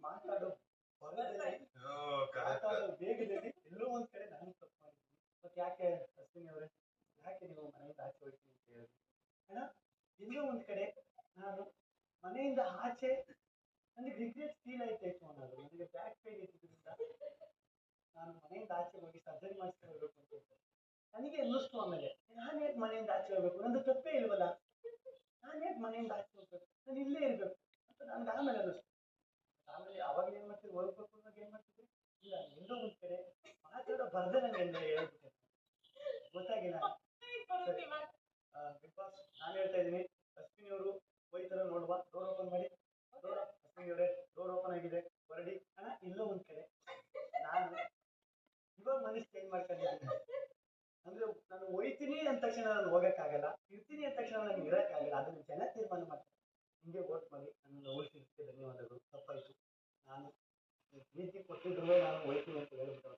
ಮಾತಾಡೋ. ಮಾತಾಡೋ ವೇಗದಲ್ಲಿ ಎಲ್ಲೋ ಒಂದ್ ಕಡೆ ನಾನು ತಪ್ಪು ಮಾಡಿದ್ದೀನಿ. ಮತ್ತೆ ಯಾಕೆ ಅಶ್ವಿನಿ ಅವರೇ? ಯಾಕೆ ನೀವು ಮನೆಯಿಂದ ಆಚೆ ಹೋಗ್ತೀನಿ ಅಂತ ಹೇಳಿದ್ರಿ? ಅಣ್ಣ ಎಲ್ಲೋ ಒಂದ್ ಕಡೆ ನಾನು ಮನೆಯಿಂದ ಆಚೆ ನನಗೆ ರಿಗ್ರೆಟ್ ಫೀಲ್ ಆಯ್ತಾಯ್ತು ಅನ್ನೋದು ನನಗೆ ಬ್ಯಾಕ್ ಪೇನ್ ಇದ್ದಿದ್ದರಿಂದ ನಾನು ಮನೆಯಿಂದ ಆಚೆ ಹೋಗಿ ಸರ್ಜರಿ ಮಾಡಿಸ್ಕೊಂಡು. ನನಗೆ ಅನ್ನಿಸ್ತು ಆಮೇಲೆ. ನಾನು ಯಾಕೆ ಮನೆಯಿಂದ ಆಚೆ ಹೋಗ್ಬೇಕು? ನಂದು ತಪ್ಪೇ ಇಲ್ವಲ್ಲ? ನಾನು ಯಾಕೆ ಮನೆಯಿಂದ ಆಚೆ ಹೋಗ್ಬೇಕು? ನಾನು ಇಲ್ಲೇ ಇರಬೇಕು. ಅಂತ ನನಗೆ ಆಮೇಲೆ ಅನ್ನಿಸ್ತು. ಆಮೇಲೆ ಅವಾಗ ಏನು ಮಾಡ್ತೀವಿ ಹೋಗ್ಬೇಕು ಅನ್ನೋದು ಏನು ಮಾಡ್ತಿದ್ರಿ ಇಲ್ಲ, ಎಲ್ಲೋ ಒಂದು ಕಡೆ ಮಾತಾಡೋ ಬರ್ದೆ ನಂಗೆ ಎಲ್ಲ ಹೇಳ್ಬಿಟ್ಟೆ. ಗೊತ್ತಾಗಿಲ್ಲ. ಬಿಗ್ ಬಾಸ್ ನಾನು ಹೇಳ್ತಾ ಇದ್ದೀನಿ. ಅಶ್ವಿನಿ ಅವರು ಹೋಯ್ತಾರ ನೋಡುವ. ಡೋರ್ ಓಪನ್ ಮಾಡಿ. ಡೋರ್ ಅಶ್ವಿನಿ ಅವರೇ ಡೋರ್ ಓಪನ್ ಆಗಿದೆ. ಹೊರಡಿ. ಅಣ್ಣ ಇಲ್ಲೋ ಒಂದ್ ಕಡೆ. ತಕ್ಷಣ ನಾನು ಹೋಗೋಕ್ಕಾಗಲ್ಲ. ಇರ್ತೀನಿ ಅಂದ ತಕ್ಷಣ ನನಗೆ ಇರೋಕ್ಕಾಗಲ್ಲ ಅದನ್ನು ಜನ ತೀರ್ಮಾನ ಮಾಡ್ತೀನಿ ಹಿಂಗೆ ಓಟ್ ಮಾಡಿ. ನನ್ನ ಓಡಿಸಿದ್ದಕ್ಕೆ ಧನ್ಯವಾದಗಳು. ತಪ್ಪಾಯಿತು. ನಾನು ಪ್ರೀತಿ ಕೊಟ್ಟಿದ್ರು ನಾನು ಹೋಯ್ತೀನಿ ಅಂತ ಹೇಳ್ಬಿಟ್ಟು